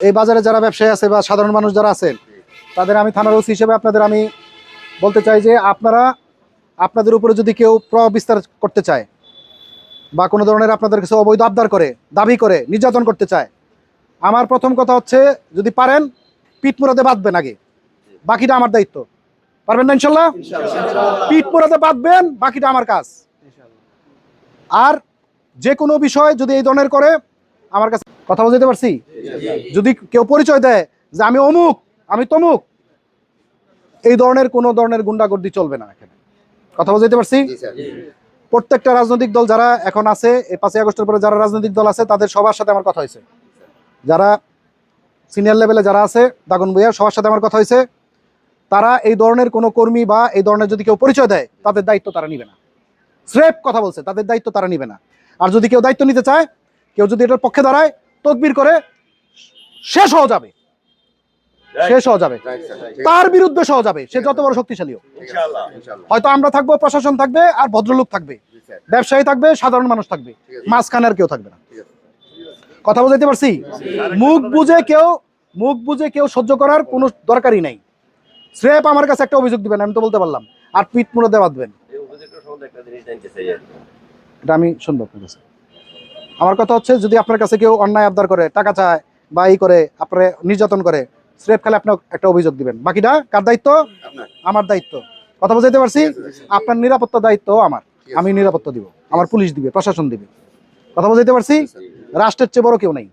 এই বাজারে যারা ব্যবসায়ী আছে বা সাধারণ মানুষ যারা আছেন তাদের আমি থানার ওসি হিসেবে আপনাদের আমি বলতে চাই যে আপনারা আপনাদের উপরে যদি কেউ প্রভাব বিস্তার করতে চায় বা কোনো ধরনের আপনাদের কাছে অবৈধ আবদার করে দাবি করে নির্যাতন করতে চায় আমার প্রথম কথা হচ্ছে যদি পারেন পিঠ মুরাতে বাঁধবেন আগে। বাকিটা আমার দায়িত্ব। পারবেন না ইনশাল্লাহ? পিঠ মুরাতে বাঁধবেন বাকিটা আমার কাজ। আর যে কোনো বিষয় যদি এই ধরনের করে আমার কাছে কথা বলতে পারছি? যদি কেউ পরিচয় দেয় যে আমি অমুক আমি তমুক এই ধরনের কোনো ধরনের গুন্ডাগর্দি চলবে না এখানে। কথা বলতে পারছি? প্রত্যেকটা রাজনৈতিক দল যারা এখন আছে এই পাঁচই আগস্টের পরে যারা রাজনৈতিক দল আছে তাদের সবার সাথে আমার কথা হয়েছে। যারা সিনিয়র লেভেলে যারা আছে দাগন বইয়া সবার সাথে আমার কথা হয়েছে। তারা এই ধরনের কোনো কর্মী বা এই ধরনের যদি কেউ পরিচয় দেয় তাদের দায়িত্ব তারা নিবে না। স্রেফ কথা বলছে তাদের দায়িত্ব তারা নিবে না। আর যদি কেউ দায়িত্ব নিতে চায় কেউ যদি এটার পক্ষে দাঁড়ায় তদবির করে শেষ হওয়া যাবে। শেষ হওয়া যাবে। তার বিরুদ্ধে সহ যাবে। সে যত বড় শক্তিশালী হোক হয়তো আমরা থাকব প্রশাসন থাকবে আর ভদ্রলোক থাকবে। ব্যবসায়ী থাকবে সাধারণ মানুষ থাকবে। মাঝখানে আর কেউ থাকবে না। কথা বুঝাইতে পারছি? মুখ বুঝে কেউ মুখ বুঝে কেউ সহ্য করার কোনো দরকারই নাই। স্রেপ আমার কাছে একটা অভিযোগ দিবেন আমি তো বলতে পারলাম। আর পিঠ মুড়ে বাঁধবেন এই উপযুক্ত সম্বন্ধে একটা জিনিস জানতে চাই আর কি। এটা আমি শুনব আপনার কাছে। আমার কথা হচ্ছে যদি আপনার কাছে কেউ অন্যায় আবদার করে টাকা চায় বা এই করে আপনার নির্যাতন করে স্রেফ খালি আপনার একটা অভিযোগ দিবেন। বাকিটা কার দায়িত্ব? আমার দায়িত্ব। কথা বুঝাইতে পারছি? আপনার নিরাপত্তা দায়িত্ব আমার। আমি নিরাপত্তা দিব। আমার পুলিশ দিবে প্রশাসন দিবে। কথা বুঝাইতে পারছি? রাষ্ট্রের চেয়ে বড় কেউ নেই।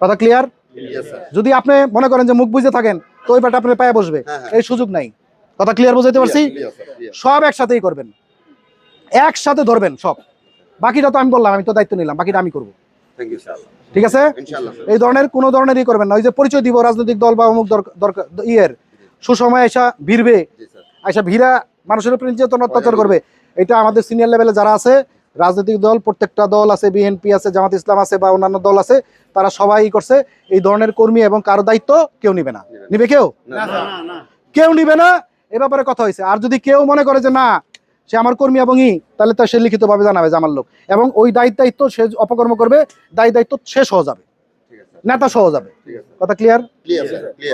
কথা ক্লিয়ার যদি আপনি মনে করেন যে মুখ বুঝে থাকেন তো ওই ব্যাটা আপনার পায়ে বসবে। এই সুযোগ নাই। কথা ক্লিয়ার বুঝাইতে পারছি? সব একসাথেই করবেন। একসাথে ধরবেন সব। বাকিটা তো আমি বললাম আমি তো দায়িত্ব নিলাম বাকিটা আমি করব। ঠিক আছে? এই ধরনের কোনো ধরনের ই করবেন না। ওই যে পরিচয় দিব রাজনৈতিক দল বা অমুক দরকার ইয়ের। সুসময় এসা ভিড়বে। আইসা ভিড়া মানুষের উপর নির্যাতন অত্যাচার করবে। এটা আমাদের সিনিয়র লেভেলে যারা আছে রাজনৈতিক দল প্রত্যেকটা দল আছে বিএনপি আছে জামাত ইসলাম আছে বা অন্যান্য দল আছে তারা সবাই করছে। এই ধরনের কর্মী এবং কারও দায়িত্ব কেউ নিবে না। নিবে কেউ? কেউ নিবে না। এ ব্যাপারে কথা হয়েছে। আর যদি কেউ মনে করে যে না সে আমার কর্মী এবং ই তাহলে তো সে লিখিতভাবে জানাবে যে আমার লোক। এবং ওই দায়িত্ব দায়িত্ব সে অপকর্ম করবে দায়ী দায়িত্ব শেষ হয়ে যাবে। নেতা সহ যাবে। কথা ক্লিয়ার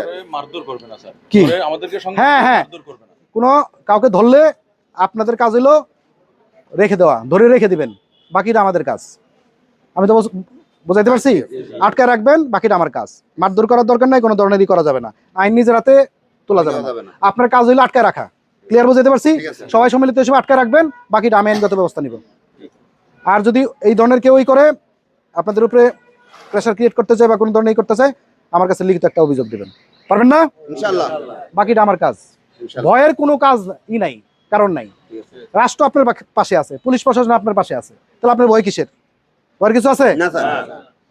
পরে মারধর করবে না স্যার কি? হ্যাঁ, হ্যাঁ। মারধর কোনো কাউকে ধরলে আপনাদের কাজ হলো রেখে দেওয়া ধরে রেখে দিবেন। বাকিটা আমাদের কাজ। আমি তো বোঝাইতে পারছি? আটকে রাখবেন বাকিটা আমার কাজ। মারধর করার দরকার নাই কোনো ধরনেরই করা যাবে না। আইন নিজের হাতে তোলা যাবে না। আপনার কাজ হইল আটকে রাখা। ক্লিয়ার বুঝাইতে পারছি? সবাই সম্মিলিত হিসেবে আটকে রাখবেন বাকিটা আমি আইনগত ব্যবস্থা নিব। আর যদি এই ধরনের কেউই করে আপনাদের উপরে প্রেশার ক্রিয়েট করতে চায় বা কোনো ধরনের করতে চায় আমার কাছে লিখিত একটা অভিযোগ দেবেন। পারবেন না? বাকিটা আমার কাজ। ভয়ের কোনো কাজ ই নাই কারণ নাই। রাষ্ট্র আপনার পাশে আছে পুলিশ প্রশাসন আপনার পাশে আছে। তাহলে আপনার ভয় কিসের? ভয়ের কিছু আছে?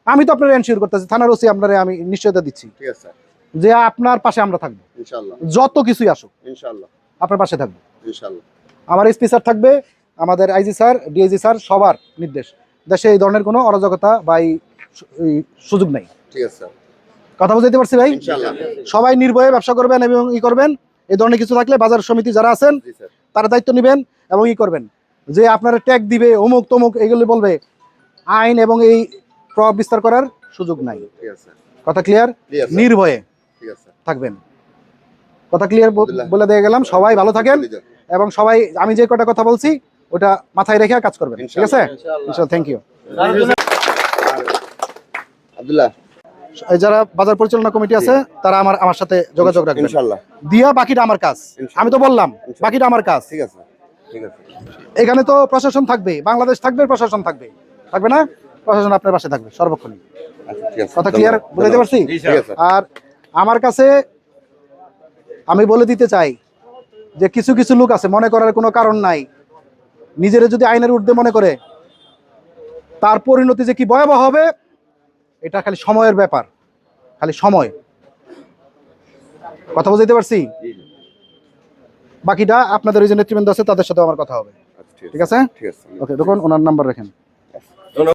আমি তো আপনার এনশিওর করতেছি থানার ওসি আপনার আমি নিশ্চয়তা দিচ্ছি। যে আপনার পাশে আমরা থাকব। যত কিছুই আসুক। আপনার পাশে থাকব। আমার এসপি স্যার থাকবে আমাদের আইজি স্যার ডিআইজি স্যার সবার নির্দেশ। দেশে এই ধরনের কোনো অরাজকতা বা সুযোগ নাই। কথা বুঝাইতে পারছি ভাই? সবাই নির্ভয়ে ব্যবসা করবেন এবং ই করবেন। এই ধরনের কিছু থাকলে বাজার সমিতি যারা আছেন তারা দায়িত্ব নেবেন এবং ই করবেন। যে আপনারা ট্যাগ দিবে অমুক তমুক এগুলি বলবে আইন এবং এই প্রভাব বিস্তার করার সুযোগ নাই। কথা ক্লিয়ার নির্ভয়ে থাকবেন। কথা ক্লিয়ার বলে দিয়ে গেলাম। সবাই ভালো থাকেন এবং সবাই আমি যে কটা কথা বলছি ওটা মাথায় রেখে কাজ করবেন। ঠিক আছে? থ্যাংক ইউ আব্দুল্লাহ যারা বাজার পরিচালনা কমিটি আছে তারা আমার আমার সাথে যোগাযোগ রাখবেন। ইনশাল্লাহ দিয়া বাকিটা আমার কাজ। আমি তো বললাম বাকিটা আমার কাজ। ঠিক আছে। ঠিক আছে। এখানে তো প্রশাসন থাকবে বাংলাদেশ থাকবে প্রশাসন থাকবে। থাকবে না? প্রশাসন আপনার পাশে থাকবে সর্বক্ষণই। আচ্ছা ঠিক আছে। কথা ক্লিয়ার বলে দিতে পারছি? ঠিক আছে। আর আমার কাছে আমি বলে দিতে চাই যে কিছু কিছু লোক আছে মনে করার কোনো কারণ নাই। নিজের যদি আইনের ঊর্ধ্বে মনে করে তার পরিণতি যে কি ভয়াবহ হবে এটা খালি সময়ের ব্যাপার। খালি সময়। কথা বুঝাইতে পারছি? বাকিটা আপনাদের ওই যে নেতৃবৃন্দ আছে তাদের সাথে আমার কথা হবে। আচ্ছা, ঠিক আছে। ঠিক আছে? ওকে দেখুন ওনার নাম্বার রাখেন।